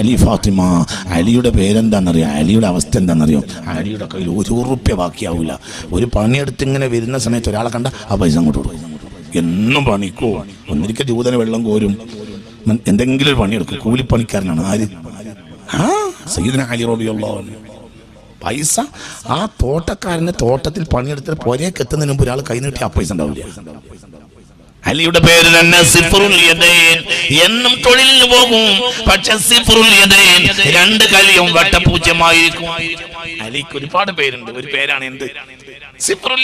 അലി ഫാത്തിമ അലിയുടെ പേരെന്താണെന്നറിയോ അലിയുടെ അവസ്ഥ എന്താണെന്നറിയോ അലിയുടെ കയ്യിൽ ഒരു ഉറുപ്പ്യ ബാക്കിയാവില്ല ഒരു പണിയെടുത്ത് ഇങ്ങനെ വരുന്ന സമയത്ത് ഒരാളെ കണ്ട ആ പൈസ അങ്ങോട്ട് കൊടുക്കും. എന്നും പണിക്കോ. ഒന്നിരിക്കൽ ജൂതന് വെള്ളം കോരും. എന്തെങ്കിലും ഒരു പണിയെടുക്കും. കൂലിപ്പണിക്കാരനാണ്. ആര്? ആ സയ്യിദിന അലി പൈസ ആ തോട്ടക്കാരന് തോട്ടത്തിൽ പണിയെടുത്ത് പുരയൊക്കെ എത്തുന്നതിന് മുമ്പ് ഒരാൾ കൈ നീട്ടി ആ പൈസ ഉണ്ടാവില്ല. അലിയുടെ പേര് തന്നെ സിഫറുൽ യദൈൻ. എന്നും തൊഴിലിന് പോകും പക്ഷെ സിഫറുൽ യദൈൻ രണ്ട് കലിയും വട്ടപൂജ്യമായിരിക്കും. അലിക്ക് ഒരുപാട് പേരുണ്ട്. ഒരു പേരാണ് എന്ത്?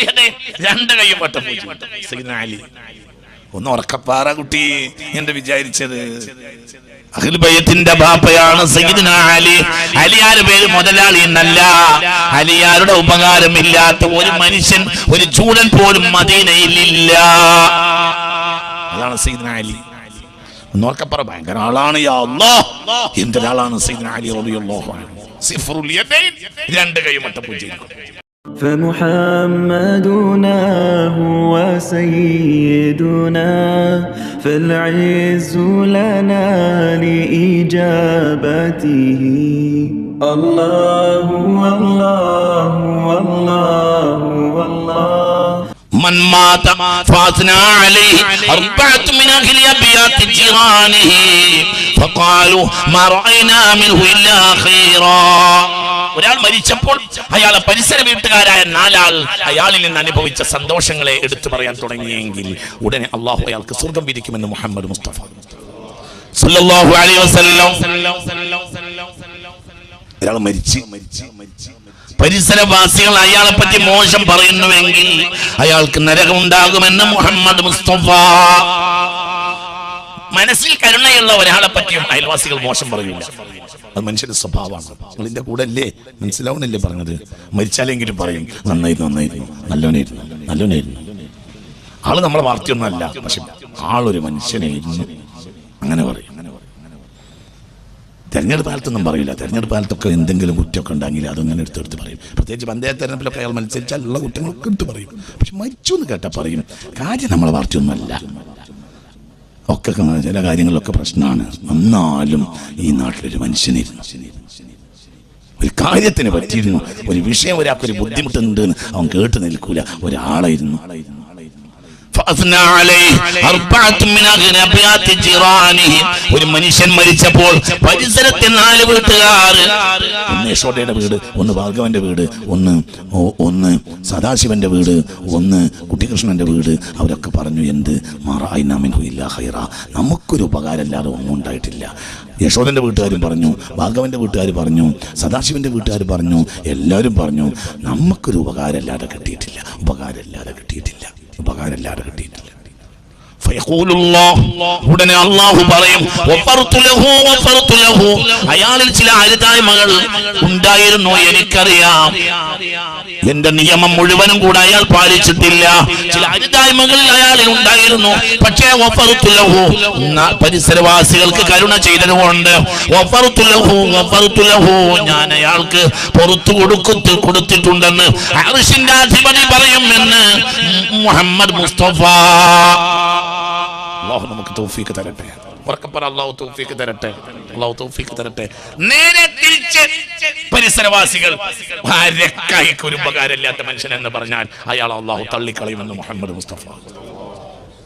യദൈൻ. രണ്ട് കൈയും വട്ടപൂജ്യം അലി. ഒന്ന് ഉറക്കപ്പാറ കുട്ടി എന്റെ വിചാരിച്ചത്? അഖിൽബയത്തിന്റെ ബാപ്പയാണ് സയ്യിദ്ന അലി. അലിയാരുടെ പേര്? മുതലാളി എന്നല്ല. അലിയാരുടെ ഉപകാരമില്ലാത്ത ഒരു മനുഷ്യൻ ഒരു ചൂടൻ പോലും മദീനയിൽ ഇല്ല. അതാണ് സയ്യിദ്ന അലി ഒന്ന് ഉറക്കപ്പാറ ഭയങ്കര ആളാണ് യാ അല്ലാ എന്തൊരാളാണ് സയ്യിദ്ന അലി റളിയല്ലാഹു അൻഹു സിഫറുൽ യദൈൻ രണ്ട് കൈയും വട്ടപൂജ്യം فمحمدنا هو سيدنا فالعز لنا لإجابته الله والله والله والله من مات فاثنى عليه أربعة من أهل أبيات جيرانه فقالوا ما رأينا منه إلا خيرا ഒരാൾ മരിച്ചപ്പോൾ അയാളെ പരിസര വീട്ടുകാരായ നാലാൾ അയാളിൽ നിന്ന് അനുഭവിച്ച സന്തോഷങ്ങളെ എടുത്തു പറയാൻ തുടങ്ങിയെങ്കിൽ ഉടനെ അള്ളാഹു അയാൾക്ക് സ്വർഗം വിരിക്കുമെന്ന് മുഹമ്മദ് മുസ്തഫ സല്ലല്ലാഹു അലൈഹി വസല്ലം ഒരാൾ മരിച്ച് പരിസരവാസികൾ അയാളെ പറ്റി മോശം പറയുന്നുവെങ്കിൽ അയാൾക്ക് നരകമുണ്ടാകുമെന്ന് മുഹമ്മദ് മുസ്തഫ. മനസ്സിൽ കരുണയുള്ള ഒരാളെ പറ്റിയും അയൽവാസികൾ മോശം പറയില്ല അത് മനുഷ്യന്റെ സ്വഭാവമാണ്. നിങ്ങളിന്റെ കൂടെ അല്ലേ മനസ്സിലാവണല്ലേ പറഞ്ഞത്? മരിച്ചാലെങ്കിലും പറയും നന്നായിരുന്നു നന്നായിരുന്നു നല്ലവനായിരുന്നു നല്ലവനായിരുന്നു. ആൾ നമ്മളെ വാർത്തയൊന്നുമല്ല പക്ഷെ ആളൊരു മനുഷ്യനായിരുന്നു. അങ്ങനെ പറയും. തെരഞ്ഞെടുപ്പ് കാലത്തൊന്നും പറയില്ല തെരഞ്ഞെടുപ്പ് കാലത്തൊക്കെ എന്തെങ്കിലും കുറ്റമൊക്കെ ഉണ്ടെങ്കിൽ അതങ്ങനെ എടുത്തെടുത്ത് പറയും. പ്രത്യേകിച്ച് പഞ്ചായത്ത് തെരഞ്ഞെടുപ്പിലൊക്കെ അയാൾ മത്സരിച്ചാൽ ഉള്ള കുറ്റങ്ങളൊക്കെ എടുത്ത് പറയും. പക്ഷെ മരിച്ചു എന്ന് കേട്ടാൽ പറയും. കാര്യം നമ്മളെ വളർച്ചയൊന്നുമല്ല ഒക്കെ ചില കാര്യങ്ങളിലൊക്കെ പ്രശ്നമാണ്. എന്നാലും ഈ നാട്ടിലൊരു മനുഷ്യനിരുന്നു ഒരു കാര്യത്തിന് പറ്റിയിരുന്നു. ഒരു വിഷയം ഒരാൾക്കൊരു ബുദ്ധിമുട്ടുണ്ട് അവൻ കേട്ട് നിൽക്കൂല. ഒരാളായിരുന്നു. ഒരു മനുഷ്യൻ മരിച്ചപ്പോൾ പരിസരത്തെ നാല് വീട്ടുകാർ. ഒന്ന് യശോദയുടെ വീട് ഒന്ന് ഭാഗവന്റെ വീട് ഒന്ന് ഒന്ന് സദാശിവന്റെ വീട് ഒന്ന് കുട്ടികൃഷ്ണന്റെ വീട്. അവരൊക്കെ പറഞ്ഞു എന്ത്? മാറായില്ല ഹൈറ നമുക്കൊരു ഉപകാരമല്ലാതെ ഒന്നും ഉണ്ടായിട്ടില്ല. യശോദന്റെ വീട്ടുകാരും പറഞ്ഞു ഭാഗവന്റെ വീട്ടുകാർ പറഞ്ഞു സദാശിവന്റെ വീട്ടുകാർ പറഞ്ഞു എല്ലാവരും പറഞ്ഞു നമുക്കൊരു ഉപകാരമല്ലാതെ കിട്ടിയിട്ടില്ല ഉപകാരമല്ലാതെ കിട്ടിയിട്ടില്ല. ഉപകാരം കിട്ടിയിട്ടില്ല. ഉടനെ അള്ളാഹു പറയും. അയാളിൽ ചില അരുതായ്മകൾ ഉണ്ടായിരുന്നു എനിക്കറിയാം. എന്റെ നിയമം മുഴുവനും കൂടെ അയാൾ പാലിച്ചിട്ടില്ല. ചില അരുതായ്മകളിൽ അയാളിൽ ഉണ്ടായിരുന്നു. പക്ഷേ വഫർതു ലഹു, ന- പരിസരവാസികൾക്ക് കരുണ ചെയ്തതുകൊണ്ട് വഫർതു ലഹു, വഫർതു ലഹു. ഞാൻ അയാൾക്ക് പുറത്തു കൊടുക്കു കൊടുത്തിട്ടുണ്ടെന്ന് അർഷിന്റെ അധിപതി പറയുമെന്ന് മുഹമ്മദ് മുസ്തഫ. തൗഫീക്ക് തരട്ടെ. ഉറക്കപ്പറ അള്ളാഹു തൗഫീക്ക് തരട്ടെ. അള്ളാഹു തൗഫീക്ക് തരട്ടെ. നേരെ തിരിച്ച് പരിസരവാസികൾ ഭാര്യക്കായിക്ക് ഒരു ഉപകാരമില്ലാത്ത മനുഷ്യൻ എന്ന് പറഞ്ഞാൽ അയാൾ അള്ളാഹു തള്ളിക്കളയുമെന്ന് മുഹമ്മദ് മുസ്തഫ.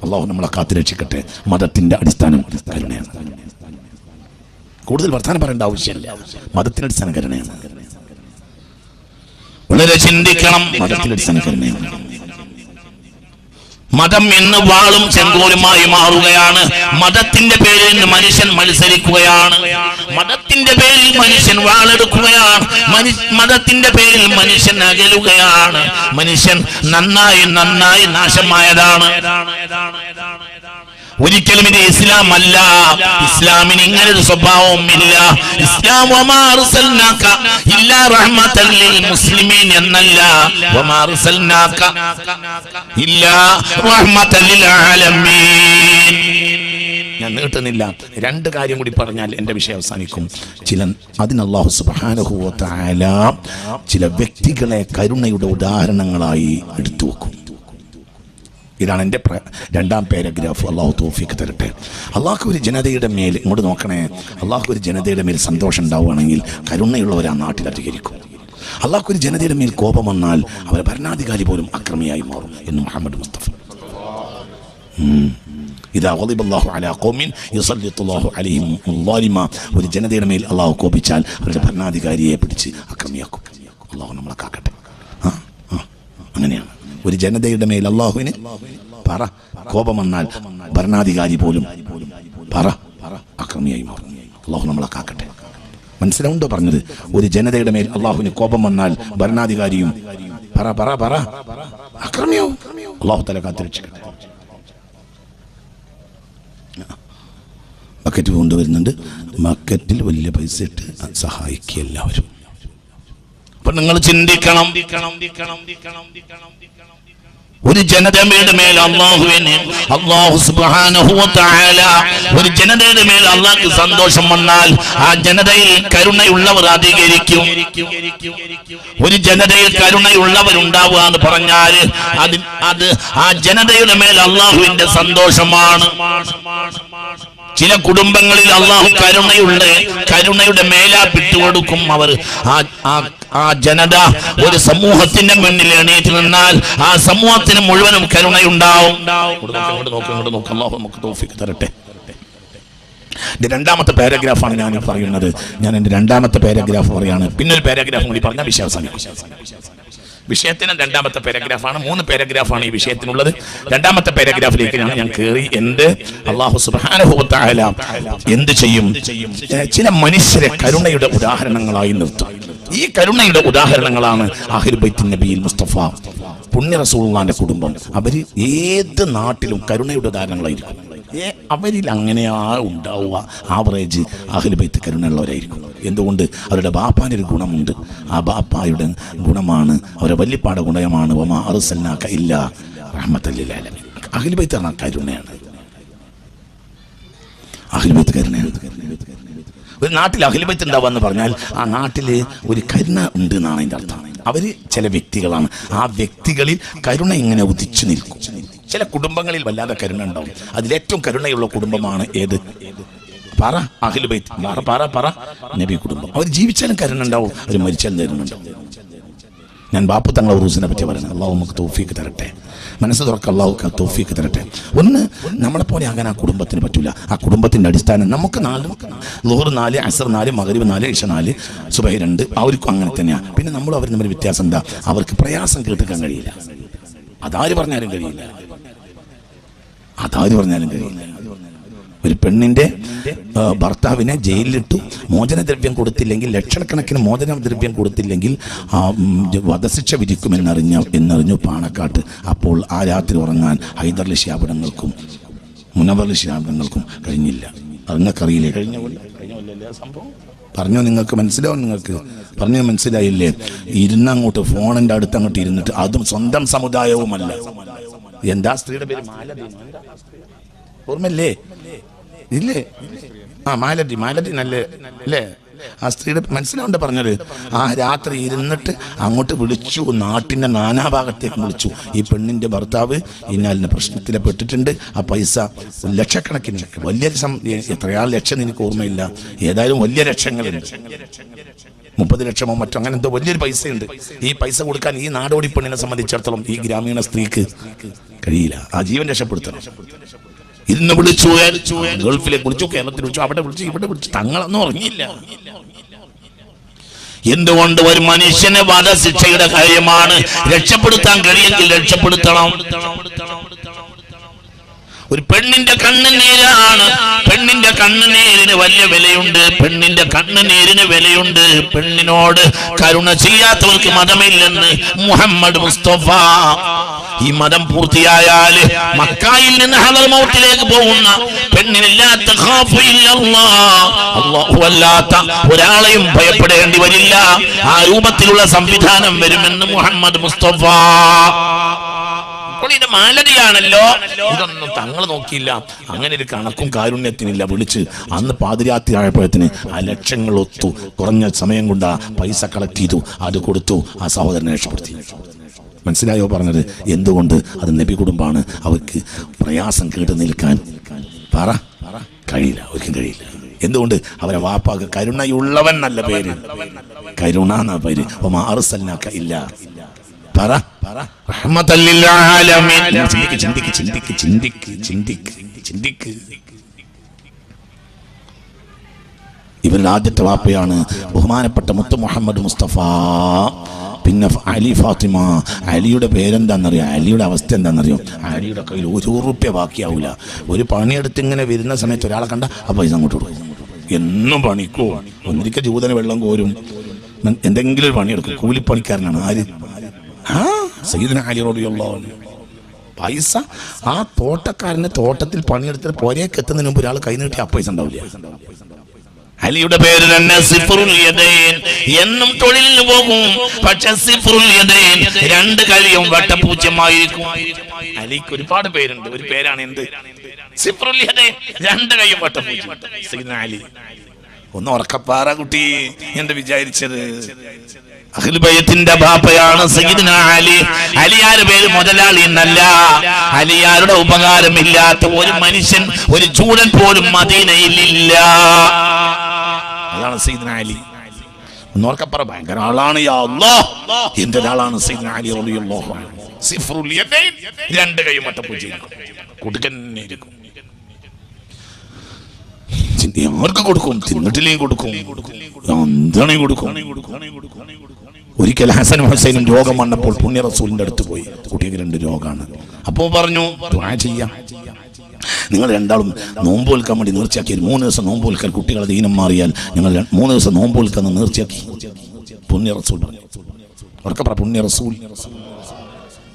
അള്ളാഹു നമ്മളെ കാത്തുരക്ഷിക്കട്ടെ. മതത്തിന്റെ അടിസ്ഥാനം കരുണയാണ് കൂടുതൽ വർത്തമാനം പറയേണ്ട ആവശ്യമില്ല. മതത്തിന്റെ അടിസ്ഥാനം കരുണയാണ് വളരെ ചിന്തിക്കണം. മതത്തിന്റെ അടിസ്ഥാനം കരുണയാണ് മതം എന്ന് വാളും ചെങ്കോലുമായി മാറുകയാണ്. മതത്തിന്റെ പേരിൽ മനുഷ്യൻ മത്സരിക്കുകയാണ്. മതത്തിന്റെ പേരിൽ മനുഷ്യൻ വാളെടുക്കുകയാണ്. മതത്തിന്റെ പേരിൽ മനുഷ്യൻ അകലുകയാണ്. മനുഷ്യൻ നന്നായി നന്നായി നാശമായതാണ്. ഒരിക്കലും ഇത് ഇസ്ലാം അല്ല ഇസ്ലാമിന് ഇങ്ങനെ ഒരു സ്വഭാവവും ഇല്ല. ഇസ്ലാം മുസ്ലിമീൻ എന്നല്ല. ഞാൻ നീട്ടുന്നില്ല. രണ്ട് കാര്യം കൂടി പറഞ്ഞാൽ എന്റെ വിഷയം അവസാനിക്കും. ചില അതിന് അള്ളാഹു സുബാനുഭവത്തായ ചില വ്യക്തികളെ കരുണയുടെ ഉദാഹരണങ്ങളായി എടുത്തു വെക്കും. ഇതാണ് എന്റെ രണ്ടാം പാരഗ്രാഫ്. അള്ളാഹു തോഫിക്ക് തരട്ടെ. അള്ളാഹു ഒരു ജനതയുടെ മേൽ ഇങ്ങോട്ട് നോക്കണേ. അള്ളാഹു ഒരു ജനതയുടെ മേൽ സന്തോഷം ഉണ്ടാവുകയാണെങ്കിൽ കരുണയുള്ളവർ ആ നാട്ടിൽ അധികരിക്കും. അള്ളാഹു ഒരു ജനതയുടെ മേൽ കോപം വന്നാൽ അവരെ ഭരണാധികാരി പോലും അക്രമിയായി മാറും എന്ന് മുഹമ്മദ് മുസ്തഫ. അലാ ഒരു ജനതയുടെ മേൽ അള്ളാഹു കോപിച്ചാൽ അവരുടെ ഭരണാധികാരിയെ പിടിച്ച് അക്രമിയാക്കും. അള്ളാഹു നമ്മളെ കാക്കട്ടെ. ഒരു ജനതയുടെ മേൽ അള്ളാഹുവിന് പറ. കോപം വന്നാൽ ഭരണാധികാരി പോലും പറ. അക്രമിയായി മാറും. അള്ളാഹു നമ്മളെ കാക്കട്ടെ. മനസ്സിലുണ്ടോ പറഞ്ഞത്? ഒരു ജനതയുടെ മേൽ അള്ളാഹുവിന് കോപം വന്നാൽ ഭരണാധികാരിയും പറ പറ പറ. അക്രമിയാവും. അള്ളാഹു തല കാത്തിരക്ഷിക്കട്ടെ. ബക്കറ്റ് കൊണ്ടുവരുന്നുണ്ട്. ബക്കറ്റിൽ വലിയ പൈസ ഇട്ട് സഹായിക്കുക എല്ലാവരും. അപ്പൊ നിങ്ങൾ ചിന്തിക്കണം. ഒരു ജനതയുടെ മേൽ അള്ളാഹുവിന് അള്ളാഹു സുബാനഹുല ഒരു ജനതയുടെ മേൽ അള്ളാഹ്ക്ക് സന്തോഷം വന്നാൽ ആ ജനതയിൽ കരുണയുള്ളവർ അധികരിക്കും. ഒരു ജനതയിൽ കരുണയുള്ളവർ ഉണ്ടാവുക എന്ന് പറഞ്ഞാൽ അത് അത് ആ ജനതയുടെ മേൽ അള്ളാഹുവിന്റെ സന്തോഷമാണ്. ചില കുടുംബങ്ങളിൽ അള്ളാഹു കരുണയുള്ള കരുണയുടെ മേലാ വിട്ടുകൊടുക്കും അവർ. ആ ആ- ജനത ഒരു സമൂഹത്തിന്റെ മുന്നിൽ എണീറ്റ് നിന്നാൽ ആ സമൂഹത്തിന് മുഴുവനും കരുണയുണ്ടാവും. നമുക്ക് തരട്ടെ. എന്റെ രണ്ടാമത്തെ പാരഗ്രാഫാണ് ഞാൻ പറയുന്നത്. ഞാൻ എന്റെ രണ്ടാമത്തെ പാരഗ്രാഫ് പറയാണ് പിന്നെ ഒരു പാരഗ്രാഫ് കൂടി പറഞ്ഞാൽ വിശ്വാസം വിഷയത്തിന് രണ്ടാമത്തെ പാരഗ്രാഫാണ്. മൂന്ന് പാരഗ്രാഫാണ് ഈ വിഷയത്തിനുള്ളത്. രണ്ടാമത്തെ പാരഗ്രാഫിലേക്ക് ഞാൻ കയറി എന്ത്? അള്ളാഹു സുബാനുഭവത്തായാല എന്ത് ചെയ്യും? ചില മനുഷ്യരെ കരുണയുടെ ഉദാഹരണങ്ങളായി നിർത്തും. ഈ കരുണയുടെ ഉദാഹരണങ്ങളാണ് ആഹിർ ബൈത്തിൻ നബിയിൽ മുസ്തഫ പുണ്യ റസൂള്ളാന്റെ കുടുംബം. അവർ ഏത് നാട്ടിലും കരുണയുടെ ഉദാഹരണങ്ങളായിരിക്കും. അവരിൽ അങ്ങനെയാ ഉണ്ടാവുക. ആവറേജ് അഹിൽബൈത്ത് കരുണയുള്ളവരായിരിക്കും. എന്തുകൊണ്ട്? അവരുടെ ബാപ്പാനൊരു ഗുണമുണ്ട്. ആ ബാപ്പായുടെ ഗുണമാണ് അവരുടെ വല്യപ്പാടെ ഗുണയമാണ് കരുണയാണ്. കരുണയാണ്. ഒരു നാട്ടിൽ അഖിൽബത്ത് ഉണ്ടാവുക പറഞ്ഞാൽ ആ നാട്ടിൽ ഒരു കരുണ ഉണ്ട് എന്നാണ് അതിന്റെ അർത്ഥം. അവർ ചില വ്യക്തികളാണ്. ആ വ്യക്തികളിൽ കരുണ ഇങ്ങനെ ഉദിച്ചു നിൽക്കും. ചില കുടുംബങ്ങളിൽ വല്ലാതെ കരുണ ഉണ്ടാവും. അതിലേറ്റവും കരുണയുള്ള കുടുംബമാണ് ഏത്? പറ അഖിൽബൈത്ത് പറ പറ പറ. നബി കുടുംബം. അവർ ജീവിച്ചാലും കരുണ ഉണ്ടാവും. അവർ മരിച്ചാലും കരുണ ഉണ്ടാവും. ഞാൻ ബാപ്പു തങ്ങളെ ഉറൂസിനെ പറ്റി പറയുന്നത്. അള്ളാഹു നമുക്ക് തോഫീക്ക് തരട്ടെ. മനസ്സ് തുറക്ക അള്ളാഹുക്ക് തോഫീക്ക് തരട്ടെ. ഒന്ന് നമ്മളെ പോലെ ആകാൻ ആ കുടുംബത്തിന് പറ്റില്ല ആ കുടുംബത്തിന്റെ അടിസ്ഥാനം നമുക്ക് നാല് ലോറ് നാല് അസർ നാല് മകരീവ് നാല് ഇഷ നാല് സുബൈ രണ്ട് അവർക്കും അങ്ങനെ തന്നെയാണ് പിന്നെ നമ്മൾ അവർ തമ്മിൽ വ്യത്യാസം എന്താ? അവർക്ക് പ്രയാസം കേൾക്കാൻ കഴിയില്ല. അതാര് പറഞ്ഞാലും കഴിയില്ല. അതാര് പറഞ്ഞാലും കഴിയില്ല. ഒരു പെണ്ണിന്റെ ഭർത്താവിനെ ജയിലിലിട്ടു. മോചനദ്രവ്യം കൊടുത്തില്ലെങ്കിൽ ലക്ഷക്കണക്കിന് മോചനദ്രവ്യം കൊടുത്തില്ലെങ്കിൽ വധശിക്ഷ വിധിക്കുമെന്നറിഞ്ഞ എന്നറിഞ്ഞു പാണക്കാട്ട്. അപ്പോൾ ആ രാത്രി ഉറങ്ങാൻ ഹൈദർലി ശാപനങ്ങൾക്കും മുനവർലി ശാപനങ്ങൾക്കും കഴിഞ്ഞില്ല. അറിഞ്ഞക്കറിയില്ലേ കഴിഞ്ഞ പറഞ്ഞു നിങ്ങൾക്ക് മനസ്സിലാവും നിങ്ങൾക്ക്? പറഞ്ഞു മനസ്സിലായില്ലേ? ഇരുന്നങ്ങോട്ട് ഫോണിന്റെ അടുത്ത് അങ്ങോട്ട് ഇരുന്നിട്ട് അതും സ്വന്തം സമുദായവുമല്ല. എന്താ സ്ത്രീയുടെ പേര്? ഓർമ്മല്ലേ ഇല്ലേ? ആ മാലറ്റി മാലറ്റി നല്ല അല്ലേ? ആ സ്ത്രീയുടെ മനസ്സിലാവണ്ട പറഞ്ഞത്. ആ രാത്രി ഇരുന്നിട്ട് അങ്ങോട്ട് വിളിച്ചു. നാട്ടിന്റെ നാനാഭാഗത്തേക്ക് വിളിച്ചു. ഈ പെണ്ണിന്റെ ഭർത്താവ് ഇന്നാലിന് പ്രശ്നത്തിൽ പെട്ടിട്ടുണ്ട്. ആ പൈസ ലക്ഷക്കണക്കിന്. വലിയ എത്രയാ ലക്ഷം എനിക്ക് ഓർമ്മയില്ല? ഏതായാലും വലിയ ലക്ഷങ്ങളുണ്ട്. മുപ്പത് ലക്ഷമോ മറ്റോ അങ്ങനെ എന്തോ വലിയൊരു പൈസയുണ്ട്. ഈ പൈസ കൊടുക്കാൻ ഈ നാടോടി പെണ്ണിനെ സംബന്ധിച്ചിടത്തോളം ഈ ഗ്രാമീണ സ്ത്രീക്ക് കഴിയില്ല. ആ ജീവൻ രക്ഷപ്പെടുത്തണം. ഇന്ന് വിളിച്ചു ഗൾഫിലെ വിളിച്ചു കേരളത്തിൽ വിളിച്ചു അവിടെ വിളിച്ചു ഇവിടെ വിളിച്ചു തങ്ങളൊന്നും ഉറങ്ങിയില്ല എന്തുകൊണ്ട് ഒരു മനുഷ്യനെ വധശിക്ഷയുടെ കാര്യമാണ് രക്ഷപ്പെടുത്താൻ കഴിയെങ്കിൽ രക്ഷപ്പെടുത്തണം? ഒരു പെണ്ണിന്റെ കണ്ണുനീരാണ് പെണ്ണിന്റെ കണ്ണുനീരിന് വലിയ വിലയുണ്ട്. പെണ്ണിന്റെ കണ്ണുനീരിന് വിലയുണ്ട്. പെണ്ണിനോട് കരുണ ചെയ്യാത്തവർക്ക് മതമില്ലെന്ന് മുഹമ്മദ് മുസ്തഫ ഈ മതം പൂർത്തിയായാൽ മക്കായിൽ നിന്ന് ഹലർമൗട്ടിലേക്ക് പോകുന്ന പെണ്ണിനില്ലാത്ത അല്ലാത്ത ഒരാളെയും ഭയപ്പെടേണ്ടി വരില്ല. ആ രൂപത്തിലുള്ള സംവിധാനം വരുമെന്ന് മുഹമ്മദ് മുസ്തഫ. ഇത് ഇതൊന്നും തങ്ങൾ നോക്കിയില്ല. അങ്ങനെ ഒരു കണക്കും കാരുണ്യത്തിനില്ല വിളിച്ച്. അന്ന് പാതിരാത്രി ആയപ്പോഴത്തിന് ആ ലക്ഷങ്ങൾ ഒത്തു കുറഞ്ഞ സമയം കൊണ്ട് പൈസ കളക്ട് ചെയ്തു. അത് കൊടുത്തു ആ സഹോദരനെ രക്ഷപ്പെടുത്തി. മനസ്സിലായോ പറഞ്ഞത്? എന്തുകൊണ്ട് അത് നബി കുടുംബമാണ് അവർക്ക് പ്രയാസം കേട്ട് നിൽക്കാൻ? പറ. കഴിയില്ല ഒരിക്കലും കഴിയില്ല. എന്തുകൊണ്ട്? അവരെ വാപ്പാക്ക് കരുണയുള്ളവൻ നല്ല പേര്. കരുണ എന്ന പേര്. ഇല്ല. പറ. ചിന്തിക്ക് ചിന്തിക്ക് ചിന്തിക്ക് ചിന്തിക്ക് ചിന്തിക്ക് ചിന്തിക്ക്. ഇവരുടെ ആദ്യത്തെ വാപ്പയാണ് ബഹുമാനപ്പെട്ട മുത്തു മുഹമ്മദ് മുസ്തഫ. പിന്നെ അലി ഫാത്തിമ. അലിയുടെ പേരെന്താണെന്നറിയോ അലിയുടെ അവസ്ഥ എന്താണെന്നറിയോ അലിയുടെ കയ്യിൽ ഒരു ഉറുപ്പ്യ ബാക്കിയാവില്ല ഒരു പണിയെടുത്ത് ഇങ്ങനെ വരുന്ന സമയത്ത് ഒരാളെ കണ്ട ആ പൈസ അങ്ങോട്ട് കൊടുക്കും എന്നും പണിക്കോ? ഒന്നിരിക്കൽ ജൂതന് വെള്ളം കോരും. എന്തെങ്കിലും ഒരു പണിയെടുക്കും. കൂലിപ്പണിക്കാരനാണ്. ആര്? ആ സയ്യിദിന അലി പൈസ? ആ തോട്ടക്കാരന് തോട്ടത്തിൽ പണിയെടുത്തിട്ട് പുരയൊക്കെ എത്തുന്നതിന് മുമ്പ് ഒരാൾ കൈ നീട്ടി ആ പൈസ ഉണ്ടാവില്ല. അലിയുടെ പേര് തന്നെ സിഫുറുൽ യദൈൻ. എന്നും തൊഴിലിന് പോകും പക്ഷെ സിഫുറുൽ യദൈൻ രണ്ട് കഴിയും വട്ടപൂജ്യമായിരിക്കും. അലിക്ക് ഒരുപാട് പേരുണ്ട്. ഒരു പേരാണ് എന്ത്? സിഫുറുൽ യദൈൻ. രണ്ട് കഴിയും വട്ടപൂജ്യം. ഒന്ന് ഉറക്കപ്പാറ കുട്ടി എന്താ വിചാരിച്ചത്? അഖിൽബയത്തിന്റെ ബാപ്പയാണ് സയ്യിദ്ന അലി. അലിയാരുടെ പേര് മുതലാളി എന്നല്ല അലിയാരുടെ ഉപകാരമില്ലാത്ത ഒരു മനുഷ്യൻ ഒരു ചൂടൻ പോലും മദീനയിൽ ഇല്ല അതാണ് സയ്യിദ്ന അലി. ഒന്ന് ഭയങ്കര ആളാണ് ഒരാളാണ് സീദന അലി റളിയല്ലാഹു അൻഹു. സിഫ്റുൽ യദൈൻ. രണ്ട് കൈയും വട്ടപ്പൂജയിരിക്കും കൊടുക്കന്നെ ഇരിക്കും. ആർക്ക് കൊടുക്കും തിന്നിട്ടില്ലേ കൊടുക്കും കൊടുക്കും. ഒരിക്കൽ ഹസൻ ഹുസൈനും രോഗം വന്നപ്പോൾ പുണ്യ റസൂലിന്റെ അടുത്ത് പോയി. കുട്ടിക്ക് രണ്ട് രോഗമാണ് അപ്പോൾ പറഞ്ഞു ചെയ്യാം. നിങ്ങൾ രണ്ടാളും നോമ്പ് വിൽക്കാൻ വേണ്ടി നേർച്ചയാക്കി. മൂന്ന് ദിവസം നോമ്പ് വിൽക്കാൻ കുട്ടികളെ ദീനം മാറിയാൽ ഞങ്ങൾ മൂന്ന് ദിവസം നോമ്പ് നേർച്ചയാക്കി. പുണ്യ റസൂൽ പറഞ്ഞു. ഉറക്കെ പറ പുണ്യ റസൂൽ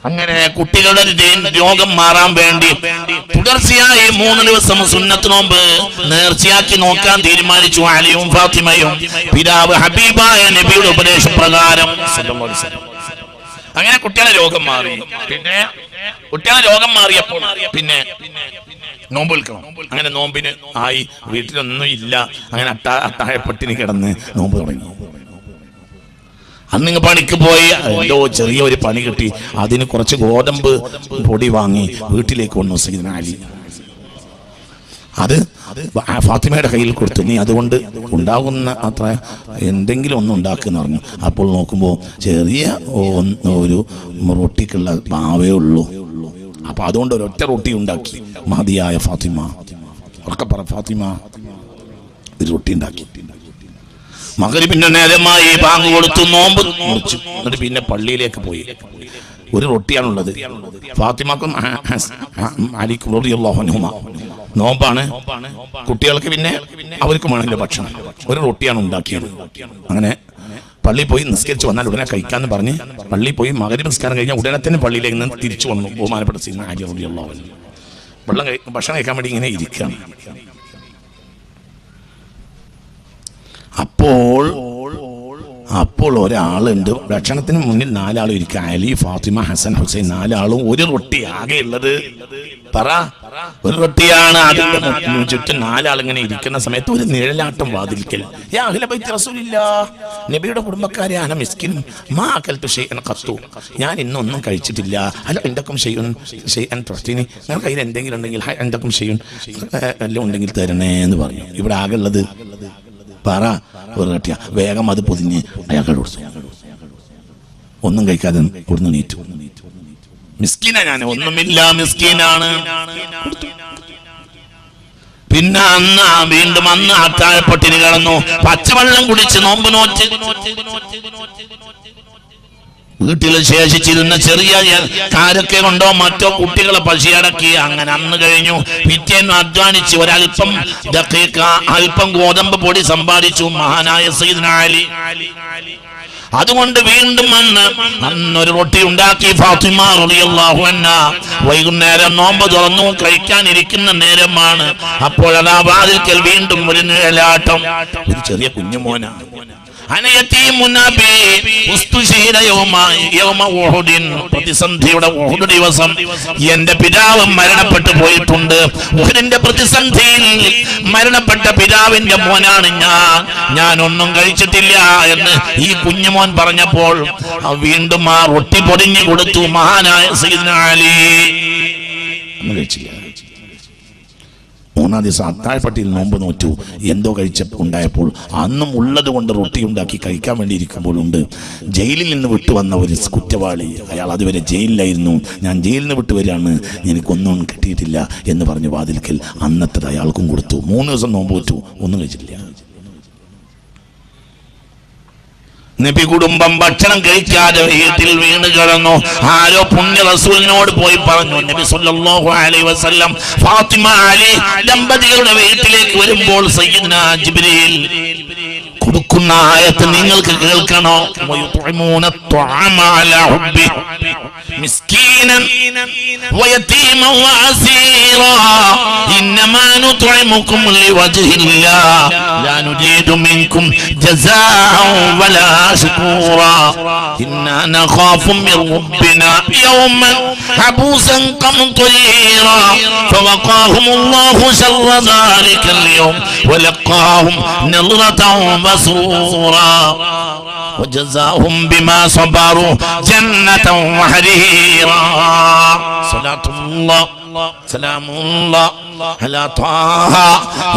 അങ്ങനെ കുട്ടികളുടെ രോഗം മാറാൻ വേണ്ടി തുടർച്ചയായി മൂന്ന് ദിവസം സുന്നത്ത് നോമ്പ് നേർച്ചയാക്കി നോക്കാൻ തീരുമാനിച്ചു അലിയും ഫാത്തിമയും. പിതാവ് ഹബീബായ നബിയുടെ ഉപദേശപ്രകാരം. അങ്ങനെ കുട്ടികളെ രോഗം മാറി. പിന്നെ കുട്ടികളെ രോഗം മാറിയപ്പോൾ പിന്നെ നോമ്പ് വിൽക്കണം. അങ്ങനെ നോമ്പിന് ആയി. വീട്ടിലൊന്നും ഇല്ല. അങ്ങനെ അട്ട അട്ടായപ്പെട്ടിന് കിടന്ന് നോമ്പ് തുടങ്ങി. അന്നിങ്ങ് പണിക്ക് പോയി. എന്തോ ചെറിയ ഒരു പണി കിട്ടി. അതിന് കുറച്ച് ഗോതമ്പ് പൊടി വാങ്ങി വീട്ടിലേക്ക് വന്നു സീദന അലി. അത് ഫാത്തിമയുടെ കയ്യിൽ കൊടുത്തു. നീ അതുകൊണ്ട് ഉണ്ടാകുന്ന അത്ര എന്തെങ്കിലും ഒന്ന് ഉണ്ടാക്കുമെന്ന് പറഞ്ഞു. അപ്പോൾ നോക്കുമ്പോൾ ചെറിയ ഒരു റൊട്ടിക്കുള്ള മാവേ ഉള്ളൂ. അപ്പൊ അതുകൊണ്ട് ഒരൊറ്റ റൊട്ടി ഉണ്ടാക്കി. മതിയായ ഫാത്തിമ. ഒക്കെ പറ ഫാത്തിമ. ഒരു റൊട്ടി ഉണ്ടാക്കി. മകരിപ്പിന്റെ നേരമായി ബാങ്ക് കൊടുത്തു നോമ്പ് മുറിച്ചു. എന്നിട്ട് പിന്നെ പള്ളിയിലേക്ക് പോയി. ഒരു റൊട്ടിയാണുള്ളത്. ഫാത്തിമക്കും അലിക്കും. നോമ്പാണ്. കുട്ടികൾക്ക് പിന്നെ അവർക്കും വേണമല്ലോ ഭക്ഷണം. ഒരു റൊട്ടിയാണ് ഉണ്ടാക്കിയത്. അങ്ങനെ പള്ളിയിൽ പോയി നിസ്കരിച്ച് വന്നാൽ ഉടനെ കഴിക്കാന്ന് പറഞ്ഞ് പള്ളിയിൽ പോയി മകരി നിസ്കാരം കഴിഞ്ഞാൽ ഉടനെ തന്നെ പള്ളിയിലേക്ക് നിന്ന് തിരിച്ചു വന്നു. ബഹുമാനപ്പെട്ട സീന ആര്യ. വെള്ളം ഭക്ഷണം കഴിക്കാൻ വേണ്ടി ഇങ്ങനെ ഇരിക്കുകയാണ്. അപ്പോൾ അപ്പോൾ ഒരാളുണ്ട് ഭക്ഷണത്തിന് മുന്നിൽ നാലാളും ഇരിക്കുക അലി ഫാത്തിമ ഹസൻ ഹുസൈൻ നാലാളും ഒരു റൊട്ടി ആകെ ഉള്ളത്. പറ. ഒരു റൊട്ടിയാണ് അതിന്റെ ചുറ്റും നാലാൾ ഇങ്ങനെ ഇരിക്കുന്ന സമയത്ത് ഒരു നിഴലാട്ടം വാതിൽക്കൽ. നബിയുടെ കുടുംബക്കാരെ ആന മിസ്കിൻ മാ അകൽത്തു ഷെയ്യൻ കത്തു ഞാൻ ഇന്നൊന്നും കഴിച്ചിട്ടില്ല. അല്ല എന്തൊക്കെ ചെയ്യും ഷെയ്യൻ ട്രസ്റ്റിനി നിങ്ങൾ കയ്യിൽ എന്തെങ്കിലും ഉണ്ടെങ്കിൽ എന്തൊക്കെ ചെയ്യും എല്ലാം ഉണ്ടെങ്കിൽ തരണേ എന്ന് പറഞ്ഞു. ഇവിടെ ആകെ ഉള്ളത് പറ ഒരു കട്ടിയ വേഗം അത് പൊതിഞ്ഞ് അയാൾക്ക് കൊടുത്തു. ഒന്നും കഴിക്കാതെ കൊടുന്ന് നീറ്റു മിസ്കിന ഞാൻ ഒന്നുമില്ല മിസ്കീനാണ്. പിന്നെ അന്ന് വീണ്ടും അന്ന് അത്താഴപ്പൊട്ടിന് കിടന്നു. പച്ചവെള്ളം കുടിച്ച് നോമ്പ് നോറ്റ്. വീട്ടിൽ ശേഷിച്ചിരുന്ന ചെറിയ കാരൊക്കെ കൊണ്ടോ മറ്റോ കുട്ടികളെ പശിയടക്കി അങ്ങനെ അന്ന് കഴിഞ്ഞു. പിറ്റേന്ന് അധ്വാനിച്ച് ഒരൽപ്പം അല്പം ഗോതമ്പ് പൊടി സമ്പാദിച്ചു മഹാനായ സീതനാലി അതുകൊണ്ട് വീണ്ടും അന്ന് അന്നൊരു റൊട്ടി ഉണ്ടാക്കി ഫാത്തിമ റളിയല്ലാഹു വൈകുന്നേരം നോമ്പ് തുറന്നു കഴിക്കാനിരിക്കുന്ന നേരമാണ്. അപ്പോഴതാ വാതിൽക്കൽ വീണ്ടും ഒരു നിഴലാട്ടം. ഒരു ചെറിയ കുഞ്ഞുമോന പ്രതിസന്ധിയുടെ ദിവസം. എന്റെ പിതാവ് മരണപ്പെട്ടു പോയിട്ടുണ്ട്. ഉഹുദിന്റെ പ്രതിസന്ധിയിൽ മരണപ്പെട്ട പിതാവിന്റെ മോനാണ് ഞാൻ. ഞാൻ ഒന്നും കഴിച്ചിട്ടില്ല എന്ന് ഈ കുഞ്ഞുമോൻ പറഞ്ഞപ്പോൾ വീണ്ടും ആ റൊട്ടി പൊടിഞ്ഞു കൊടുത്തു മഹാനായ സയ്യിദ്ന അലി. കഴിച്ചില്ല. മൂന്നാം ദിവസം അത്താഴപ്പട്ടിയിൽ നോമ്പ് നോറ്റു. എന്തോ കഴിച്ച ഉണ്ടായപ്പോൾ അന്നും ഉള്ളത് കൊണ്ട് റൊട്ടി ഉണ്ടാക്കി കഴിക്കാൻ വേണ്ടി ഇരിക്കുമ്പോഴുണ്ട്. ജയിലിൽ നിന്ന് വിട്ടു വന്ന ഒരു കുറ്റവാളി. അയാൾ അതുവരെ ജയിലിലായിരുന്നു. ഞാൻ ജയിലിൽ നിന്ന് വിട്ടു വരികയാണ്. എനിക്കൊന്നും കിട്ടിയിട്ടില്ല എന്ന് പറഞ്ഞ് വാതിൽക്കൽ അന്നത്തെ അയാൾക്കും കൊടുത്തു. മൂന്ന് ദിവസം നോമ്പ് നോറ്റു. ഒന്നും കഴിച്ചിട്ടില്ല. നബി കുടുംബം ഭക്ഷണം കഴിക്കാതെ വീട്ടിൽ വീണ് കിടന്നു. ആരോ പുണ്യ റസൂലിനോട് പോയി പറഞ്ഞു നബി സല്ലല്ലാഹു അലൈഹി വസല്ലം ഫാത്തിമ അലി ദമ്പതികളുടെ വീട്ടിലേക്ക് വരുമ്പോൾ സയ്യിദ്ന ജിബ്രീൽ കൊടുക്കുന്ന ആയത്ത് നിങ്ങൾക്ക് കേൾക്കണോ? مسكينا ويتيما وعسيرا إنما نطعمكم لوجه الله. لا نريد منكم جزاء ولا شكورا. إنا نخاف من ربنا يوما عبوسا قمطيرا. فوقاهم الله شر ذلك اليوم ولقاهم نظرة وسرورا. وجزاهم بما صبروا جنة وحريرا صلاة الله سلام الله على طه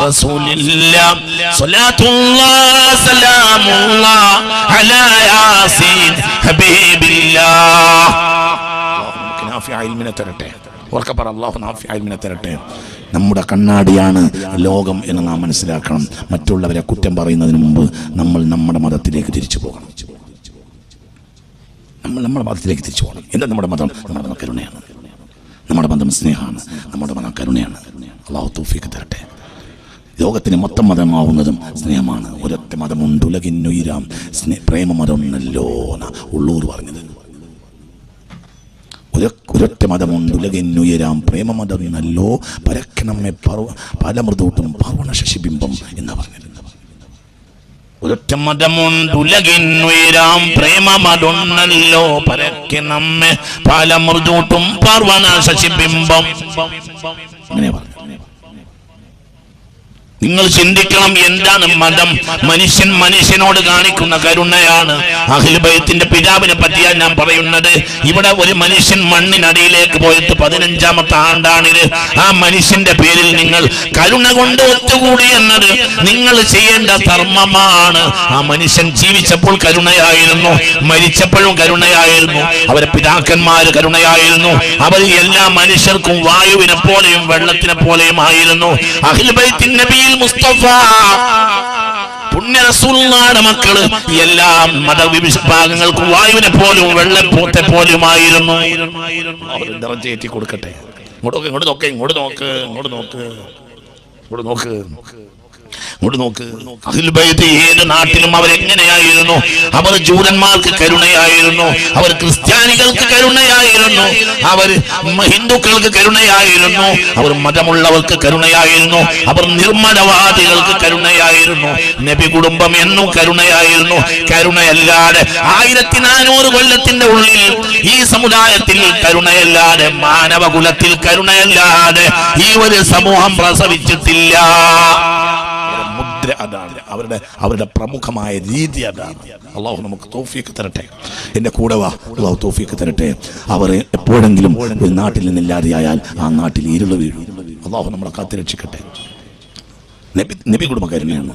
رسول الله صلاة الله سلام الله على ياسين حبيب الله اللهم كنا في علمنا ترتين وركبر الله نافع علمنا ترتين നമ്മുടെ കണ്ണാടിയാണ് ലോകം എന്ന് നാം മനസ്സിലാക്കണം. മറ്റുള്ളവരെ കുറ്റം പറയുന്നതിന് മുമ്പ് നമ്മൾ നമ്മുടെ മതത്തിലേക്ക് തിരിച്ചു പോകണം. നമ്മൾ നമ്മുടെ മതത്തിലേക്ക് തിരിച്ചു പോകണം. എന്താ നമ്മുടെ മതം? നമ്മുടെ മതം കരുണയാണ്. നമ്മുടെ മതം സ്നേഹമാണ്. നമ്മുടെ മതം കരുണയാണ്. അള്ളാഹു തൗഫീഖ് തരട്ടെ. ലോകത്തിന് മൊത്തം മതമാവുന്നതും സ്നേഹമാണ്. ഒരൊറ്റ മതമുണ്ട്. ഉലകിന്നുയിരാം. സ്നേ പ്രേമമതം നല്ലോന ഉള്ളൂർ പറഞ്ഞത്. ഒരൊറ്റ മതമുണ്ട് ഉലകിന്നുയരാം പ്രേമമതം നല്ലോ പരക്കെ നമ്മെ പർവ പല മൃദൂട്ടും പർവണ ശശിബിംബം എന്ന് പറഞ്ഞത് ഒരൊറ്റ മതമുണ്ടുലകിന്നുയരാം പ്രേമമതൊന്നല്ലോ പരക്കെ നമ്മെ പർവണ ശശിബിംബം അങ്ങനെ പറഞ്ഞു നിങ്ങൾ ചിന്തിക്കണം എന്താണ് മതം. മനുഷ്യൻ മനുഷ്യനോട് കാണിക്കുന്ന കരുണയാണ്. അഖിൽബയത്തിന്റെ പിതാവിനെ പറ്റിയാണ് ഞാൻ പറയുന്നത്. ഇവിടെ ഒരു മനുഷ്യൻ മണ്ണിനടിയിലേക്ക് പോയിട്ട് പതിനഞ്ചാമത്തെ ആണ്ടാണിത്. ആ മനുഷ്യന്റെ പേരിൽ നിങ്ങൾ കരുണ കൊണ്ട് ഒത്തുകൂടി എന്നത് നിങ്ങൾ ചെയ്യേണ്ട ധർമ്മമാണ്. ആ മനുഷ്യൻ ജീവിച്ചപ്പോൾ കരുണയായിരുന്നു. മരിച്ചപ്പോഴും കരുണയായിരുന്നു. അവരെ പിതാക്കന്മാര് കരുണയായിരുന്നു. അവർ എല്ലാ മനുഷ്യർക്കും വായുവിനെ പോലെയും വെള്ളത്തിനെ പോലെയും ആയിരുന്നു. അഖിൽബൈത്തിൻ നബിയിൽ മുസ്തഫ. പുണ്യ റസൂലുള്ളാഹിയുടെ മക്കൾ എല്ലാ മതവിഭാഗങ്ങൾക്കും വായുവിനെ പോലും വെള്ളപ്പൂത്തെ പോലുമായിരുന്നു. നിറഞ്ചേറ്റി കൊടുക്കട്ടെ. ഇങ്ങോട്ട് നോക്ക് ഇങ്ങോട്ട് നോക്ക് ഇങ്ങോട്ട് നോക്ക് ഇങ്ങോട്ട് നോക്ക് ഇങ്ങോട്ട് നോക്ക്. ഇങ്ങോട്ട് നോക്ക്. ഏത് നാട്ടിലും അവരെങ്ങനെയായിരുന്നു അവർ ജൂതന്മാർക്ക് കരുണയായിരുന്നു. അവർ ക്രിസ്ത്യാനികൾക്ക് കരുണയായിരുന്നു. അവർ ഹിന്ദുക്കൾക്ക് കരുണയായിരുന്നു. അവർ മതമുള്ളവർക്ക് കരുണയായിരുന്നു. അവർ നിർമ്മലവാദികൾക്ക് കരുണയായിരുന്നു. നബി കുടുംബം എന്നും കരുണയായിരുന്നു. കരുണയല്ലാതെ ആയിരത്തി നാനൂറ് കൊല്ലത്തിന്റെ ഉള്ളിൽ ഈ സമുദായത്തിൽ കരുണയല്ലാതെ മാനവകുലത്തിൽ കരുണയല്ലാതെ ഈ ഒരു സമൂഹം പ്രസവിച്ചിട്ടില്ല. അവരുടെ അതാണ്. അവരുടെ അവരുടെ പ്രമുഖമായ രീതി അതാണ്. അള്ളാഹു നമുക്ക് തോഫിയൊക്കെ തരട്ടെ. എന്റെ കൂടെ വാ. അള്ളാഹു തോഫിയൊക്കെ തരട്ടെ. അവർ എപ്പോഴെങ്കിലും ഒരു നാട്ടിൽ നിന്നില്ലാതെയായാൽ ആ നാട്ടിൽ ഇരുൾ വീഴും. അള്ളാഹു നമ്മളെ കാത്തിരക്ഷിക്കട്ടെ നബി നബി കുടുംബക്കാരനെയാണ്.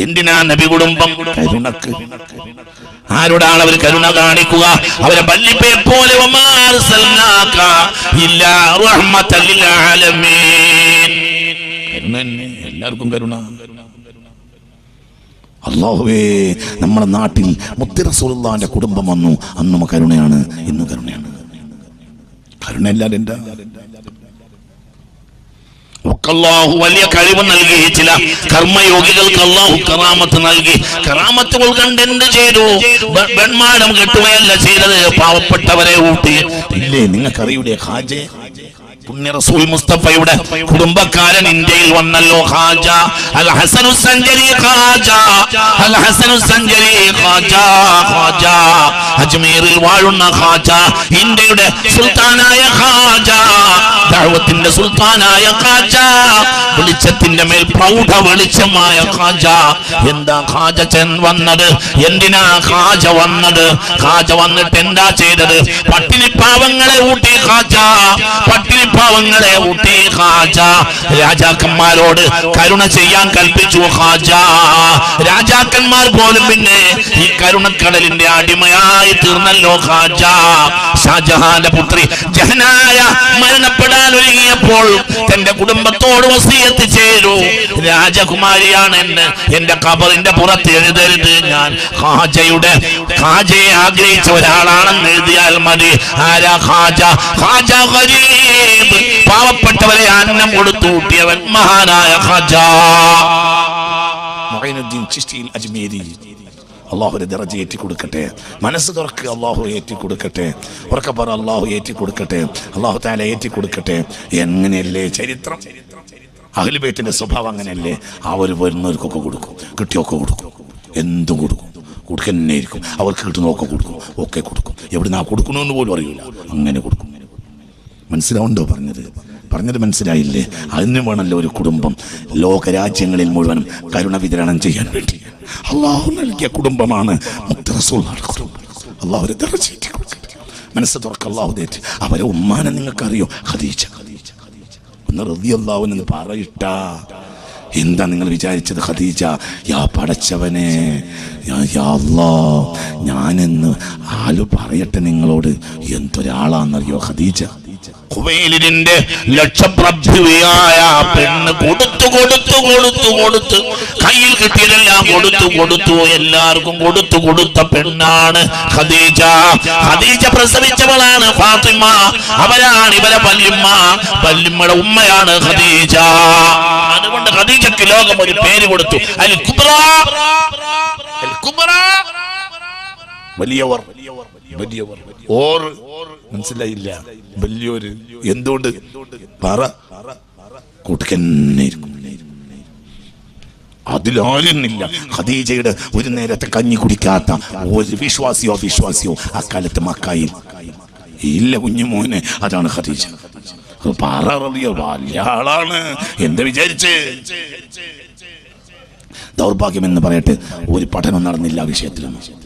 എന്തിനാ നബി കുടുംബം? കരുണക്ക്. ആരോടാണ് അവർ കരുണ കാണിക്കുക? അവരെ ബല്ലിപ്പയെ പോലെ കരുണ തന്നെ എല്ലാവർക്കും കരുണ. അള്ളാഹുവേ നമ്മുടെ നാട്ടിൽ മുത്തിറസുള്ളാന്റെ കുടുംബം വന്നു. അന്നും കരുണയാണ് ഇന്നും കരുണയാണ്. കരുണ എല്ലാവരും എന്താ? അല്ലാഹു വലിയ കഴിവ് നൽകി ചില കർമ്മയോഗികൾക്ക് അള്ളാഹു കറാമത്ത് നൽകി. കറാമത്തുകൾ കണ്ട് എന്ത് ചെയ്തു? ബ- വെൺമാടം കെട്ടുകയല്ല ചെയ്തത്. പാവപ്പെട്ടവരെ ഊട്ടി. ഇല്ലേ നിങ്ങൾക്കറിയുടെ ഹാജെ പുണ്യ റസൂൽ മുസ്തഫയുടെ കുടുംബക്കാരൻ ഇന്ത്യയിൽ വന്നല്ലോ ഖാജ. അൽ ഹസനു സഞ്ചരി ഖാജ. അൽ ഹസനു സഞ്ചരി ഖാജ ഖാജ. അജ്മീറിൽ വാഴുന്ന ഖാജ ഇന്ത്യയുടെ സുൽത്താനായ ഖാജ. ദഅവത്തിന്റെ സുൽത്താനായ ഖാജ. വെളിച്ചത്തിന്റെ മേൽ പ്രൗഢ വെളിച്ചമായ ഖാജ. എന്താ ഖാജ ചെൻ വന്നത്? എന്തിനാ ഖാജ വന്നത്? ഖാജ വന്നിട്ട് എന്താ ചെയ്തത്? പട്ടിണി പാവങ്ങളെ ഊട്ടി ഖാജ. പട്ടിണി പാവങ്ങളെ ഊട്ടി ഹാജ രാജാക്കന്മാരോട് കരുണ ചെയ്യാൻ കൽപ്പിച്ചു ഹാജ രാജാക്കന്മാർ പോലും പിന്നെ ഈ കരുണക്കടലിന്റെ അടിമയായി തീർന്നല്ലോ ഹാജ ഷാജഹാന്റെ പുത്രി ജഹനായ മരണപ്പെടാൻ ഒരുങ്ങിയപ്പോൾ തന്റെ കുടുംബത്തോട് വസീയത്ത് ചെയ്തു രാജകുമാരിയാണ് എന്ന് എന്റെ കബറിന്റെ പുറത്ത് എഴുതരുത് ഞാൻ. ഹാജയുടെ ഹാജയെ ആഗ്രഹിച്ച ഒരാളാണെന്ന് എഴുതിയാൽ മതി. ആരാ ഹാജ ഖാജ ഗരീബ് പാവപ്പെട്ടവരെ അന്നം കൊടുത്തു കൂട്ടിയവൻ മഹാനായ അജ്മീരി. അള്ളാഹുരെ ദറജ ഏറ്റി കൊടുക്കട്ടെ മനസ്സ് തുറക്ക് അള്ളാഹു ഏറ്റി കൊടുക്കട്ടെ ഉറക്കെ പറ അള്ളാഹു ഏറ്റി കൊടുക്കട്ടെ അള്ളാഹു താല ഏറ്റി കൊടുക്കട്ടെ എങ്ങനെയല്ലേ ചരിത്രം? അഖിലുബേറ്റിന്റെ സ്വഭാവം അങ്ങനെയല്ലേ? അവർ വരുന്നവർക്കൊക്കെ കൊടുക്കും കിട്ടിയൊക്കെ കൊടുക്കും. എന്തും കൊടുക്കും. കൊടുക്കുന്നേ ഇരിക്കും. അവർക്ക് കിട്ടുന്നതൊക്കെ കൊടുക്കും ഒക്കെ കൊടുക്കും. എവിടുന്നാ കൊടുക്കണമെന്ന് പോലും അറിയില്ല അങ്ങനെ കൊടുക്കും. മനസ്സിലാവുണ്ടോ പറഞ്ഞത്? പറഞ്ഞത് മനസ്സിലായില്ലേ? അതിന് വേണമല്ലോ ഒരു കുടുംബം. ലോകരാജ്യങ്ങളിൽ മുഴുവനും കരുണ വിതരണം ചെയ്യാൻ വേണ്ടി. അള്ളാഹു നൽകിയ കുടുംബമാണ് മനസ്സ് തുറക്ക അള്ളാഹു തേറ്റ്. അവരെ ഉമ്മാനെ നിങ്ങൾക്കറിയോ? ഖദീജ. ഒന്ന് റളിയല്ലാഹു അള്ളാഹുനെന്ന് പറയിട്ടാ. എന്താ നിങ്ങൾ വിചാരിച്ചത് ഖദീജ? യാ പടച്ചവനെ. ഞാനെന്ന് ആലു പറയട്ടെ നിങ്ങളോട്. എന്തൊരാളാണെന്നറിയോ ഖദീജ? കുവൈലിന്റെ ലക്ഷപ്രഭുവിയായ പെണ്ണ് കൊടുത്തു കൊടുത്തു കൊടുത്തു കൊടുത്തു. കയ്യിൽ കിട്ടിയതെല്ലാം കൊടുത്തു കൊടുത്തു. എല്ലാവർക്കും കൊടുത്തു കൊടുത്ത പെണ്ണാണ് ഖദീജ. ഖദീജ പ്രസവിച്ചവളാണ് ഫാത്തിമ. അവരാണ് ഇവരെ പല്ലിമ്മ പല്ലിമ്മയുടെ ഉമ്മയാണ് ഖദീജ. അതുകൊണ്ട് ഖദീജക്ക് ലോകം ഒരു പേര് കൊടുത്തു. അൽ കുബ്ര അൽ കുബ്ര വലിയവർ വലിയവർ. ഓർ മനസ്സിലായില്ല. വലിയൊരു എന്തുകൊണ്ട് പറ. കൂട്ടുകന്നെ ഇരിക്കും. അതിലാരുന്നില്ല ഖദീജയുടെ ഒരു നേരത്തെ കഞ്ഞി കുടിക്കാത്ത ഒരു വിശ്വാസിയോ വിശ്വാസിയോ അക്കാലത്ത് മക്കായി ഇല്ല കുഞ്ഞുമോനെ. അതാണ് ഖദീജ. പറയാളാണ് എന്ത് വിചാരിച്ച്? ദൗർഭാഗ്യം എന്ന് പറയട്ടെ ഒരു പഠനം നടന്നില്ല വിഷയത്തിലൊന്നും.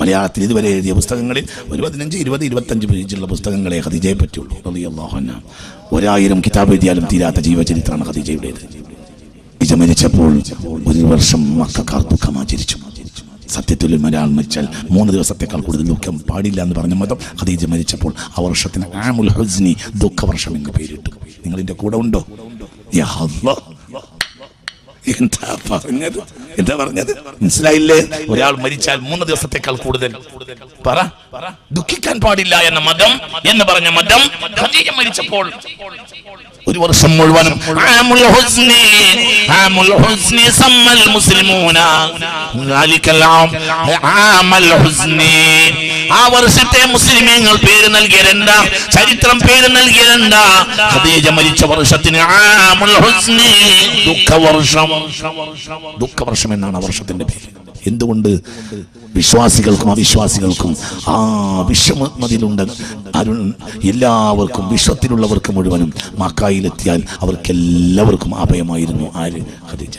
മലയാളത്തിൽ ഇതുവരെ എഴുതിയ പുസ്തകങ്ങളിൽ ഒരു പതിനഞ്ച് ഇരുപത് ഇരുപത്തഞ്ച് പേജുള്ള പുസ്തകങ്ങളെ ഖദീജയെ പറ്റുള്ളൂ റളിയല്ലാഹു അൻഹ. ഒരായിരം കിതാബ് എഴുതിയാലും തീരാത്ത ജീവചരിത്രമാണ് ഹദീജയുടേത് ഹദീജ മരിച്ചപ്പോൾ ഒരു വർഷം മക്കാർ ദുഃഖമാചരിച്ചു. സത്യത്തിൽ മലയാളം മരിച്ചാൽ മൂന്ന് ദിവസത്തേക്കാൾ കൂടുതൽ ദുഃഖം പാടില്ല എന്ന് പറഞ്ഞ മതം ഖദീജ മരിച്ചപ്പോൾ ആ വർഷത്തിന് ആമുൽ ഹുസ്നി ദുഃഖവർഷം എന്ന് പേരിട്ടു. നിങ്ങളിന്റെ കൂടെ ഉണ്ടോ? എന്താ പറഞ്ഞത്? എന്താ പറഞ്ഞത്? മനസ്സിലായില്ലേ? ഒരാൾ മരിച്ചാൽ മൂന്ന് ദിവസത്തേക്കാൾ കൂടുതൽ. പറ. ദുഃഖിക്കാൻ പാടില്ല എന്ന മതം എന്ന് പറഞ്ഞ മതം മരിച്ചപ്പോൾ ഒരു വർഷം മുഴുവനും മുസ്ലിമൂന ആം വർഷത്തെ മുസ്ലിമീങ്ങൾ പേര് നൽകിയരണ്ട ചരിത്രം പേര് നൽകിയരണ്ട ഖദീജ മരിച്ച വർഷത്തിന് ആമുൽ ദുഃഖവർഷം. ദുഃഖവർഷം എന്നാണ് ആ വർഷത്തിന്റെ പേര്. എന്തുകൊണ്ട്? വിശ്വാസികൾക്കും അവിശ്വാസികൾക്കും ആ വിഷമതിലുണ്ട് അരുൺ എല്ലാവർക്കും വിശ്വത്തിലുള്ളവർക്ക് മുഴുവനും മക്കായിലെത്തിയാൽ അവർക്കെല്ലാവർക്കും അഭയമായിരുന്നു ആര്? ഖദീജ.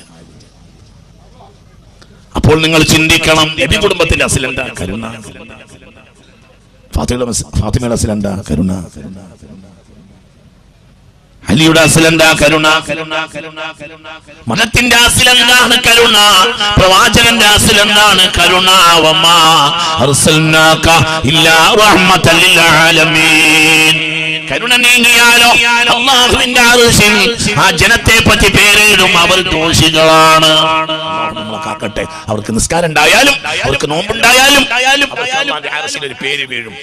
അപ്പോൾ നിങ്ങൾ ചിന്തിക്കണം നബി കുടുംബത്തിന്റെ അസിലെന്താ കരുണ. ഫാത്തിമയുടെ അസിലെന്താ കരുണ? അലിയുടെ അസിലെന്താ കരുണ? മതത്തിന്റെ അസിലെന്താണ് കരുണ? പ്രവാചകന്റെ അസിലെന്താണ് കരുണ? കരുണ നീങ്ങിയാലോ? അള്ളാഹുവിന്റെ ആ ജനത്തെ പറ്റി പേരിടും. അവർ ദോഷികളാണ്. നമ്മളെ അവർക്ക് നിസ്കാരം ഉണ്ടായാലും അവർക്ക് നോമ്പുണ്ടായാലും ഒരു പേര് വീഴും.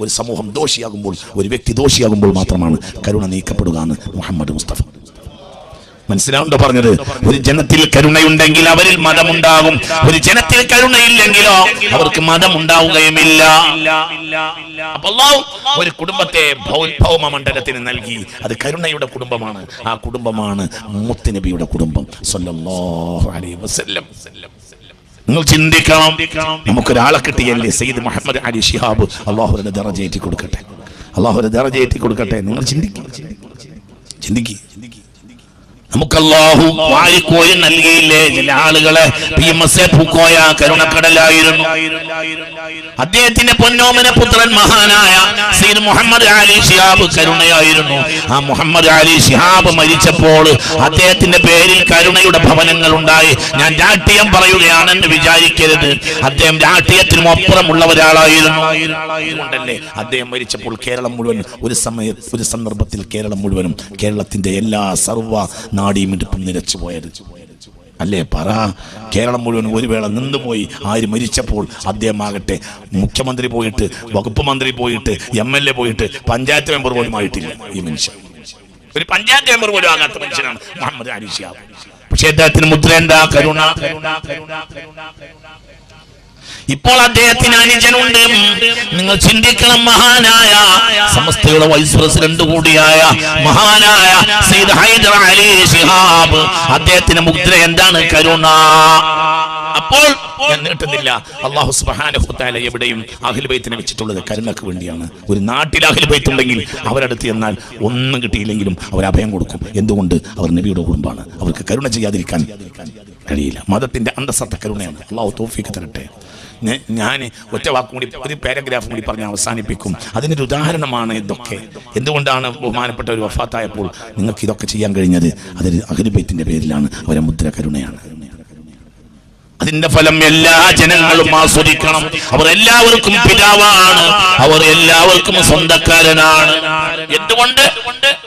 ഒരു സമൂഹം ദോഷിയാകുമ്പോൾ ഒരു വ്യക്തി ദോഷിയാകുമ്പോൾ മാത്രമാണ് കരുണ നീക്കപ്പെടുക എന്ന് മുഹമ്മദ് മുസ്തഫ മനസ്സിലാവുണ്ടോ പറഞ്ഞത്? ഒരു ജനത്തിൽ കരുണയുണ്ടെങ്കിൽ അവരിൽ മതമുണ്ടാകും. ഒരു ജനത്തിൽ കരുണയില്ലെങ്കിലോ അവർക്ക് മതമുണ്ടാവുകയുമില്ല. ഒരു കുടുംബത്തെ ഭൗമ മണ്ഡലത്തിന് നൽകി. അത് കരുണയുടെ കുടുംബമാണ്. ആ കുടുംബമാണ് മുത്തുനബിയുടെ കുടുംബം. അലൈഹി വസല്ലം. നിങ്ങൾ ചിന്തിക്കണം. നമുക്കൊരാളെ കിട്ടിയല്ലേ സയ്യിദ് മുഹമ്മദ് അലി ഷിഹാബ് അള്ളാഹുരുടെ ദറജേറ്റി കൊടുക്കട്ടെ. അള്ളാഹുരുടെ ദറജേറ്റി കൊടുക്കട്ടെ. നിങ്ങൾ ചിന്തിക്കും. ചിന്തിക്കുക നമുക്ക് അല്ലാഹു വാരിക്കോരി നൽകിയില്ലേ? ചില ആളുകളെ P M S A Pookoya കരുണക്കടലായിരുന്നു. അദ്ദേഹത്തിന്റെ പൊന്നോമന പുത്രൻ മഹാനായ സീൻ മുഹമ്മദ് അലി ഷിഹാബ് കരുണയായിരുന്നു. ആ മുഹമ്മദ് അലി ഷിഹാബ് മരിച്ചപ്പോൾ അദ്ദേഹത്തിന്റെ പേരിൽ കരുണയുടെ ഭവനങ്ങൾ ഉണ്ടായി. ഞാൻ രാഷ്ട്രീയം പറയുകയാണെന്ന് വിചാരിക്കരുത്. അദ്ദേഹം രാഷ്ട്രീയത്തിനും അപ്പുറമുള്ള ഒരാളായിരുന്നു. ഉണ്ടല്ലേ അദ്ദേഹം മരിച്ചപ്പോൾ കേരളം മുഴുവൻ ഒരു സമയ ഒരു സന്ദർഭത്തിൽ കേരളം മുഴുവനും കേരളത്തിന്റെ എല്ലാ സർവ നാടിയുമിടിപ്പും നിലച്ചു പോയത്. അല്ലേ? പറ. കേരളം മുഴുവൻ ഒരു വേള നിന്നുപോയി ആര് മരിച്ചപ്പോൾ അദ്ദേഹം ആകട്ടെ മുഖ്യമന്ത്രി പോയിട്ട് വകുപ്പ് മന്ത്രി പോയിട്ട് എം എൽ എ പോയിട്ട് പഞ്ചായത്ത് മെമ്പർ പോലും ആയിട്ടില്ല ഈ മനുഷ്യൻ. ഒരു പഞ്ചായത്ത് മെമ്പർ പോലും ആകാത്ത മനുഷ്യനാണ് മുഹമ്മദ് അലി ഷിഹാബ്. പക്ഷേ അദ്ദേഹത്തിന് മുദ്ര എന്താ? കരുണ. ഇപ്പോൾ അദ്ദേഹത്തിന് അനുജനുണ്ട്. നിങ്ങൾ ചിന്തിക്കണം മഹാനായ സമസ്തയുടെ വൈസ് പ്രസിഡന്റ് കൂടിയായ മഹാനായ സയ്യിദ് ഹൈദർ അലി ഷിഹാബ് അദ്ദേഹത്തിന്റെ മുദ്ര എന്താണ്? കരുണ. അപ്പോൾ ഞാൻ നീട്ടുന്നില്ല. അള്ളാഹു സുബ്ഹാനഹു തആല എവിടെയും അഹ്ലു ബൈത്തിനെ വെച്ചിട്ടുള്ളത് കരുണക്ക് വേണ്ടിയാണ്. ഒരു നാട്ടിൽ അഖിൽബൈത്ത് ബൈത്ത് ഉണ്ടെങ്കിൽ അവരടുത്ത് എന്നാൽ ഒന്നും കിട്ടിയില്ലെങ്കിലും അവർ അഭയം കൊടുക്കും. എന്തുകൊണ്ട്? അവർ നബിയുടെ കുടുംബമാണ്. അവർക്ക് കരുണ ചെയ്യാതിരിക്കാൻ കഴിയില്ല. മതത്തിന്റെ അന്തസത്ത കരുണയാണ്. അള്ളാഹു തോഫിക്ക് തരട്ടെ. ഞാൻ ഒറ്റ വാക്കും കൂടി ഒരു പാരഗ്രാഫും കൂടി പറഞ്ഞ് അവസാനിപ്പിക്കും. അതിനൊരു ഉദാഹരണമാണ് ഇതൊക്കെ. എന്തുകൊണ്ടാണ് ബഹുമാനപ്പെട്ട ഒരു വഫാത്തായപ്പോൾ നിങ്ങൾക്ക് ഇതൊക്കെ ചെയ്യാൻ കഴിഞ്ഞത്? അതൊരു അഖിലുബൈത്തിന്റെ പേരിലാണ്. അവരെ മുദ്ര കരുണയാണ്. അതിന്റെ ഫലം എല്ലാ ജനങ്ങളും ആസ്വദിക്കണം. അവർ എല്ലാവർക്കും പിതാവാണ്. അവർ എല്ലാവർക്കും സ്വന്തക്കാരനാണ്. എന്തുകൊണ്ട്?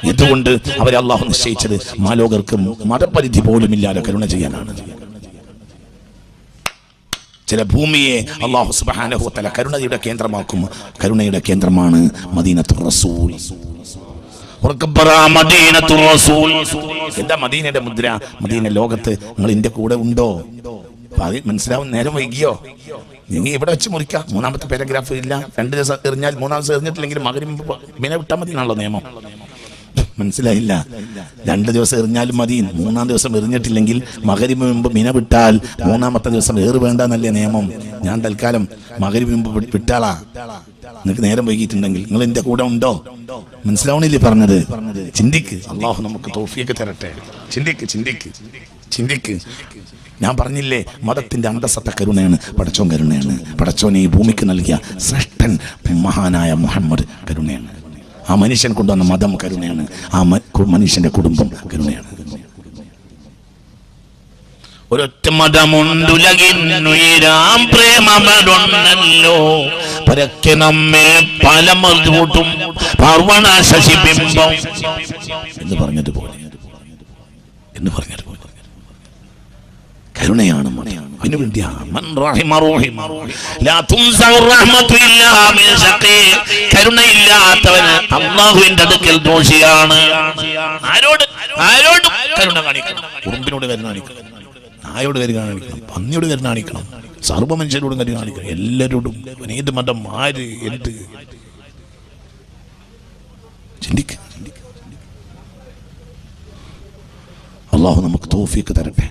എന്തുകൊണ്ട്? അവരെ അള്ളാഹു നിശ്ചയിച്ചത് മാലോകർക്ക് മതപരിധി പോലും ഇല്ലാതെ കരുണ ചെയ്യാനാണ്. ചില ഭൂമിയെ അള്ളാഹു സുബ്ഹാനഹു തല കരുണയുടെ കേന്ദ്രമാക്കും. കരുണയുടെ കേന്ദ്രമാണ് മദീനത്തു റസൂൽ. എന്താ മദീനയുടെ മുദ്ര? മദീന ലോകത്ത് നിങ്ങൾ എന്റെ കൂടെ ഉണ്ടോ? മനസ്സിലാവും നേരം വൈകിയോ? നിങ്ങൾ ഇവിടെ വെച്ച് മുറിക്കാം. മൂന്നാമത്തെ പാരഗ്രാഫ് ഇല്ല. രണ്ട് ദിവസം എറിഞ്ഞാൽ മൂന്നാം ദിവസം എറിഞ്ഞിട്ടില്ലെങ്കിൽ മകരം മിനെ വിട്ടാൽ മതി നിയമം. മനസ്സിലായില്ല. രണ്ട് ദിവസം എറിഞ്ഞാലും മതി മൂന്നാം ദിവസം എറിഞ്ഞിട്ടില്ലെങ്കിൽ മകരി മുമ്പ് മിന വിട്ടാൽ മൂന്നാമത്തെ ദിവസം ഏറ് വേണ്ടെന്നല്ലേ നിയമം. ഞാൻ തൽക്കാലം മകരി മുമ്പ് വിട്ടാളാ. നിങ്ങൾക്ക് നേരം വൈകിയിട്ടുണ്ടെങ്കിൽ നിങ്ങൾ എന്റെ കൂടെ ഉണ്ടോ? മനസ്സിലാവണില്ലേ പറഞ്ഞത്? ചിന്തിക്ക്. അള്ളാഹു നമുക്ക് തോഫിയൊക്കെ തരട്ടെ. ചിന്തിക്ക് ചിന്തിക്ക് ചിന്തിക്ക്. ഞാൻ പറഞ്ഞില്ലേ മതത്തിന്റെ അന്തസത്ത കരുണയാണ് പടച്ചോൻ കരുണയാണ്. പടച്ചോനെ ഈ ഭൂമിക്ക് നൽകിയ ശ്രേഷ്ഠൻ മഹാനായ മുഹമ്മദ് കരുണയാണ്. ആ മനുഷ്യൻ കൊണ്ടുവന്ന മതം കരുണയാണ്. ആ മനുഷ്യന്റെ കുടുംബം കരുണയാണ്. ഒരൊറ്റ മതമുണ്ടുലകിന്നുയരാം പരക്കെ നമ്മെ പല മറുകൂട്ടും പാർവണ ശശിബിംബം എന്ന് പറഞ്ഞതുപോലെ എന്ന് പറഞ്ഞതുപോലെ കരുണയാണ് മതം അതിനു വേണ്ടിയാണ് മൻ റഹിമ റഹിമ. ലാ തുൻസഉ റഹ്മത്തു ഇല്ലാ മിൻ ശഖീ. കരുണയില്ലാത്തവന് അള്ളാഹുവിന്റെ അടുക്കൽ ദോഷിയാണ്. ആരോട്? ആരോട്? കരുണ കാണിക്കണം. ഉറുമ്പിനോട് കരുണ കാണിക്കണം. നായോട് കരുണ കാണിക്കണം. പന്നിയോട് കരുണ കാണിക്കണം. സർവ മനുഷ്യരോടും കരുണ കാണിക്കണം. എല്ലാവരോടും ഏത് മതം ആര് എന്ത് ചിന്തിക്ക. അള്ളാഹു നമുക്ക് തോഫിക്ക് തരട്ടെ.